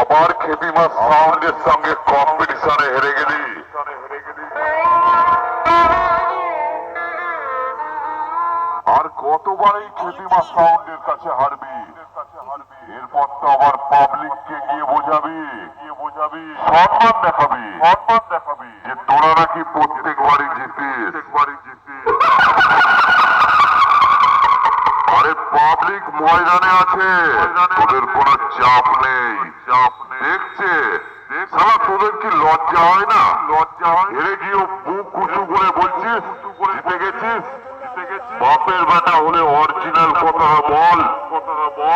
আবার খেপি মাছ সাউন্ডের সঙ্গে কম্পিটিশনে হেরে গেলি। আর কতবার এই খেপি মাছ সাউন্ডের কাছে হারবি? এরপর তো আবার পাবলিককে গিয়ে বোঝাবি। গিয়ে বোঝাবি সম্মান দেখাবি। সম্মান দেখাবি যে তোরা নাকি প্রত্যেকবারই জিতিস। প্রত্যেকবারই আরে পাবলিক ময়দানে আছে। তোদের কোনো চাপ নেই। চাপ দেখছে? সারা তোদের কি লজ্জা হয় না? লজ্জা হয় হেরে গিয়েও বুক উঁচু করে বলছিস, জিতে গেছিস? বাপের বেটা হলে অরিজিনাল কথাটা বল।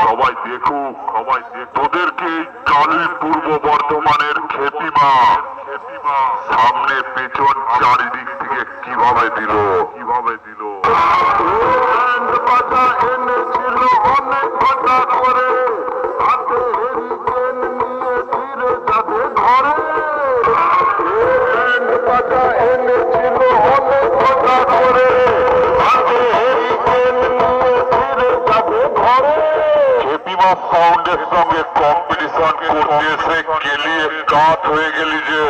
সবাই দেখুক। সবাই তোদেরকে কালী পূর্ব বর্ধমানের খেপিমা সামনে, পেছন, চারিদিক থেকে কীভাবে দিল কীভাবে দিল? খেপিমা সাউন্ডের সঙ্গে কম্পিটিশন করতে এসে গেলিয়ে কাত হয়ে গেলি যে।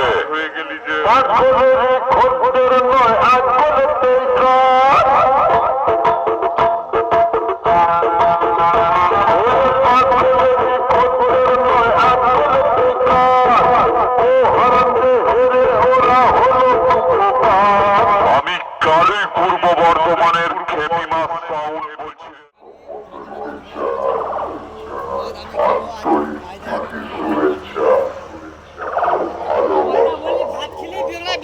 খদ্দের নয় কালই পূর্ব বর্ধমানের খেপিমা সাউন্ড বলছি শুভেচ্ছা ভাত খেলেই বেরোয়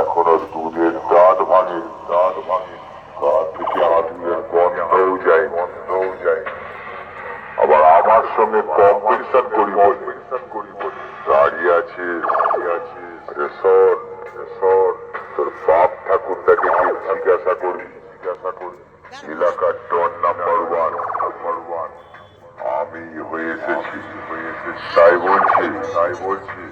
এখনও দুধের দাঁত ভাঙে দাঁত ভাঙে গা থেকে গন্ধও যায় গন্ধও যায় আবার আমার সঙ্গে করি করি তোর বাপ ঠাকুরটাকে জিজ্ঞাসা করবি জিজ্ঞাসা এলাকার ডন ওয়ান নাম্বার ওয়ান আমি হয়ে এসেছি হয়ে এসেছি তাই বলছি তাই বলছি